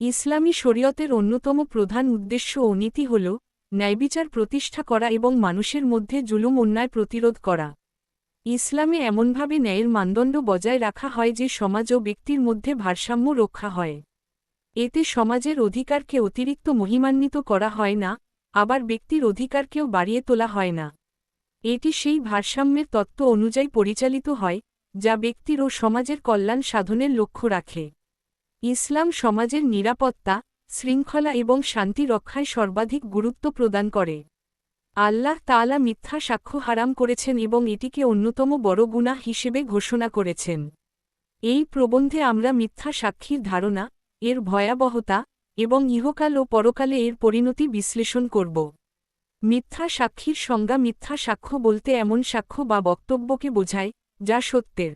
ইসলামী শরীয়তের অন্যতম প্রধান উদ্দেশ্য ও নীতি হল ন্যায়বিচার প্রতিষ্ঠা করা এবং মানুষের মধ্যে জুলুম, অন্যায় প্রতিরোধ করা। ইসলামে এমনভাবে ন্যায়ের মানদণ্ড বজায় রাখা হয় যে সমাজ ও ব্যক্তির মধ্যে ভারসাম্য রক্ষা হয়। এতে সমাজের অধিকারকে অতিরিক্ত মহিমান্বিত করা হয় না, আবার ব্যক্তির অধিকারকেও বাড়িয়ে তোলা হয় না। এটি সেই ভারসাম্যের তত্ত্ব অনুযায়ী পরিচালিত হয়, যা ব্যক্তির ও সমাজের কল্যাণ সাধনের লক্ষ্য রাখে। ইসলাম সমাজের নিরাপত্তা, শৃঙ্খলা এবং শান্তি রক্ষায় সর্বাধিক গুরুত্ব প্রদান করে। আল্লাহ তাআলা মিথ্যা সাক্ষ্য হারাম করেছেন এবং এটিকে অন্যতম বড় গুনাহ হিসেবে ঘোষণা করেছেন। এই প্রবন্ধে আমরা মিথ্যা সাক্ষীর ধারণা, এর ভয়াবহতা এবং ইহকাল ও পরকালে এর পরিণতি বিশ্লেষণ করব। মিথ্যা সাক্ষীর সংজ্ঞা মিথ্যা সাক্ষ্য বলতে এমন সাক্ষ্য বা বক্তব্যকে বোঝায়, যা সত্যের।